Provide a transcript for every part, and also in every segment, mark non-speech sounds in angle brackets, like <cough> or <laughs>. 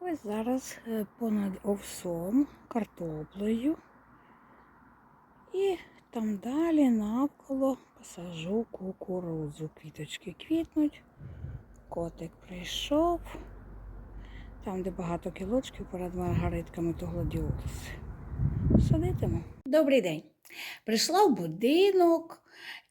Ось зараз е, понад овсом, картоплею. І там далі навколо посажу кукурудзу. Квіточки квітнуть. Котик прийшов. Там, де багато кілочків перед маргаритками, то гладіолуси. Садитиму. Добрий день. Прийшла в будинок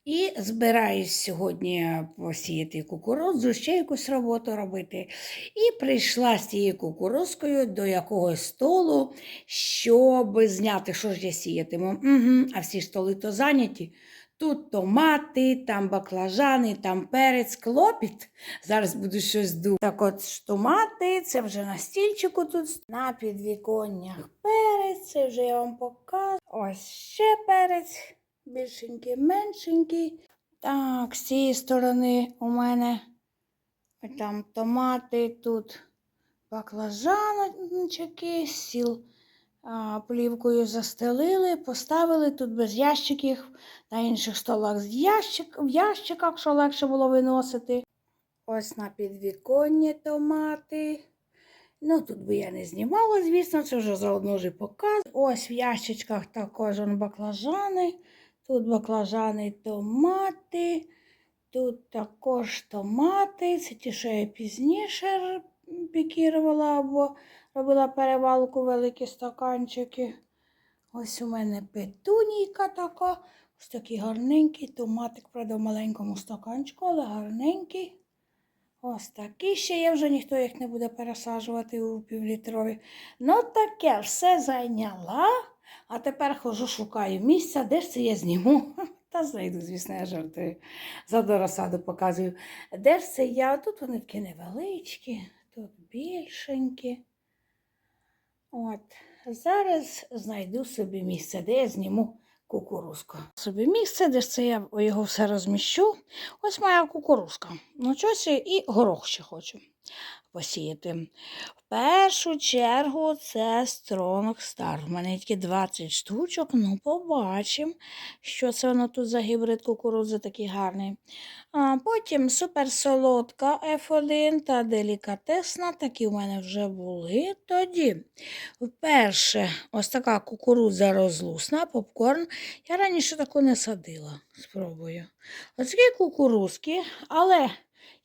і збираюсь сьогодні посіяти кукурудзу, ще якусь роботу робити. І прийшла з цією кукурузкою до якогось столу, щоб зняти, що ж я сіятиму. Угу, а всі столи то зайняті. Тут томати, там баклажани, там перець, клопіт. Зараз буду щось думати. Так от томати, це вже на стільчику тут. На підвіконнях перець, це вже я вам покажу. Ось ще перець, більшенький, меншенький. Так, з цієї сторони у мене там томати, тут баклажанчики, сіл а, плівкою застелили, поставили тут без ящиків, на інших столах з ящик, в ящиках, що легше було виносити. Ось на підвіконні томати. Ну, тут би я не знімала, звісно, це вже заодно вже показ. Ось в ящичках також он баклажани. Тут баклажани, томати. Тут також томати. Це ті, що я пізніше пікірувала або робила перевалку великі стаканчики. Ось у мене петунійка така. Ось такий гарненький томатик, правда, в маленькому стаканчику, але гарненький. Ось такі ще є, вже ніхто їх не буде пересаджувати у півлітрові. Ну, таке все зайняла. А тепер хожу, шукаю місця, де ж це я зніму. <laughs> Та знайду, звісно, я жартую. Заодно розсаду показую. Де ж це я? Тут вони такі невеличкі, тут більшенькі. От, зараз знайду собі місце, де я зніму кукурузку. Собі місце, де це я його все розміщу. Ось моя кукурузка. Ну, щось і горох ще хочу посіяти. В першу чергу це Strong Star. У мене тільки 20 штучок. Ну, побачимо, що це воно тут за гібрид кукурудзи такий гарний. А потім суперсолодка F1 та делікатесна. Такі в мене вже були тоді. Вперше ось така кукурудза розлусна, попкорн. Я раніше таку не садила. Спробую. Ось такі кукурузки, але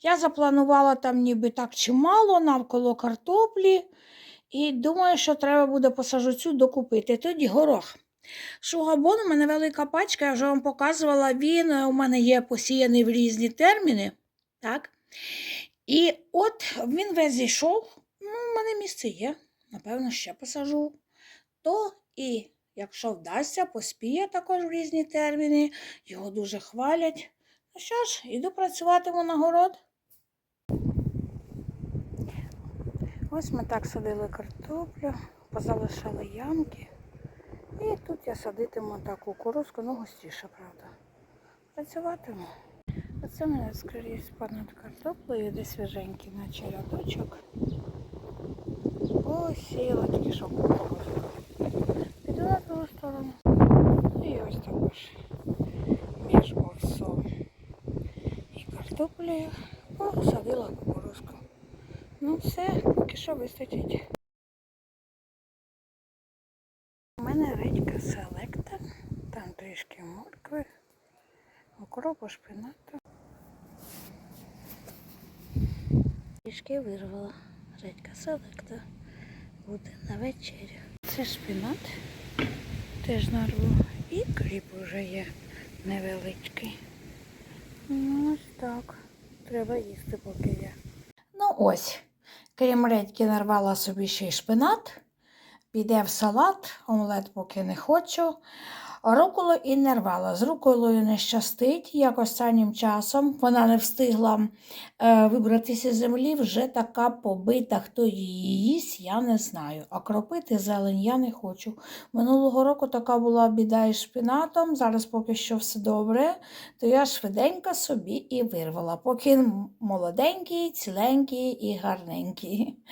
я запланувала там ніби так чимало навколо картоплі. І думаю, що треба буде посажу цю докупити. Тоді горох. Шугабон у мене велика пачка, я вже вам показувала, він е, у мене є посіяний в різні терміни. Так? І от він весь зійшов. Ну, у мене місце є. Напевно, ще посажу. То і якщо вдасться, поспіє також в різні терміни. Його дуже хвалять. Ну що ж, іду працюватиму на город. Ось ми так садили картоплю, позалишали ямки. І тут я садитиму так кукурузку, ну густіше, правда. Працюватиму. Оце мене скоріше понад картоплею, де свіженький, наче рядочок. Сіла тільки що кукурузку. Піду на ту сторону. І ось також між овсом картоплею посадила кукурузку. Ну все, поки що вистачить. У мене редька селекта, там трішки моркви, укропу, шпинату. Трішки вирвала редька селекта. Буде на вечерю. Це шпинат, теж нарву. І кріп уже є невеличкий. Так. Треба їсти, поки є. Ну ось, крім редьки, нарвала собі ще й шпинат. Піде в салат, омлет поки не хочу. Руколу і не рвала. З руколою не щастить, як останнім часом. Вона не встигла е, вибратися з землі, вже така побита. Хто її їсть, я не знаю. А кропити зелень я не хочу. Минулого року така була біда із шпинатом. Зараз поки що все добре, то я швиденько собі і вирвала. Поки молоденький, ціленький і гарненький. <laughs>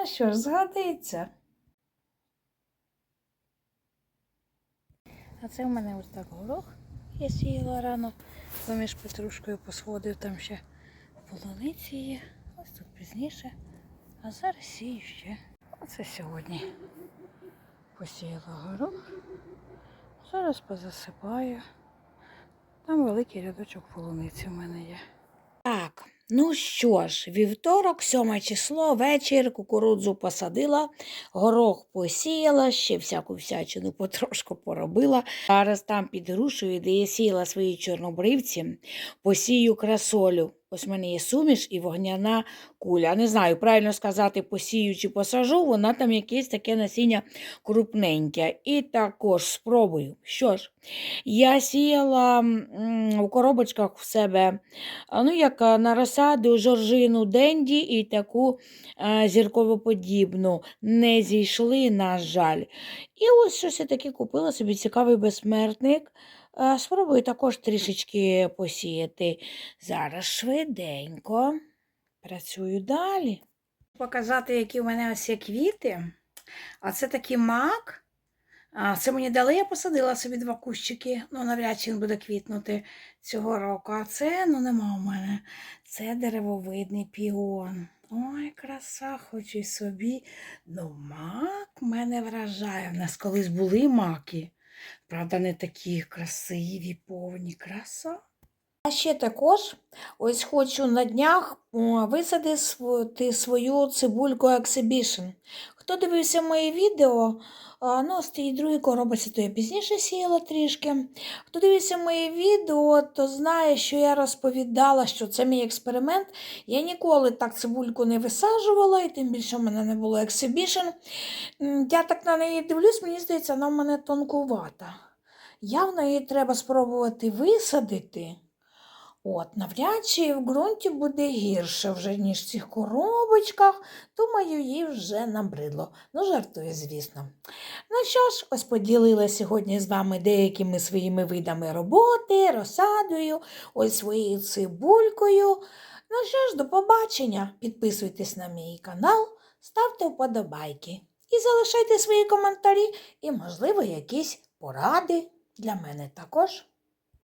Ну що ж, згадується. А це в мене ось так горох. Я сіяла рано, поміж петрушкою посходив, там ще полуниці є. Ось тут пізніше. А зараз сію ще. Оце сьогодні посіяла горох. Зараз позасипаю. Там великий рядочок полуниці в мене є. Ну що ж, вівторок, 7 число, вечір, кукурудзу посадила, горох посіяла, ще всяку всячину потрошку поробила. Зараз там під грушею, де я сіяла свої чорнобривці, посію красолю. Ось в мене є суміш і вогняна куля. Не знаю, правильно сказати, посію чи посажу, вона там якесь таке насіння крупненьке. І також спробую. Що ж, я сіяла у коробочках в себе, ну, як на розсаду, жоржину денді і таку зірковоподібну. Не зійшли, на жаль. І ось щось я таке купила собі цікавий безсмертник. А, Спробую також трішечки посіяти. Зараз швиденько працюю далі. Показати, які в мене ось є квіти. А це такий мак. Це мені дали, я посадила собі два кущики. Ну, навряд чи він буде квітнути цього року. А це, ну, нема в мене. Це деревовидний піон. Ой, краса, хочу й собі. Ну, мак мене вражає. В нас колись були маки. Правда, не такі красиві, повні краса. А ще також ось хочу на днях висадити свою цибульку Exhibition. Хто дивився моє відео, ну, з тієї другої коробочці, то я пізніше сіяла трішки. Хто дивився моє відео, то знає, що я розповідала, що це мій експеримент. Я ніколи так цибульку не висаджувала, і тим більше в мене не було Exhibition. Я так на неї дивлюсь, мені здається, вона в мене тонкувата. Явно її треба спробувати висадити. От, навряд чи в ґрунті буде гірше вже, ніж в цих коробочках. Думаю, їй вже набридло. Ну, жартую, звісно. Ну що ж, ось поділила сьогодні з вами деякими своїми видами роботи, розсадою, ось своєю цибулькою. Ну що ж, до побачення. Підписуйтесь на мій канал, ставте вподобайки і залишайте свої коментарі і, можливо, якісь поради для мене також.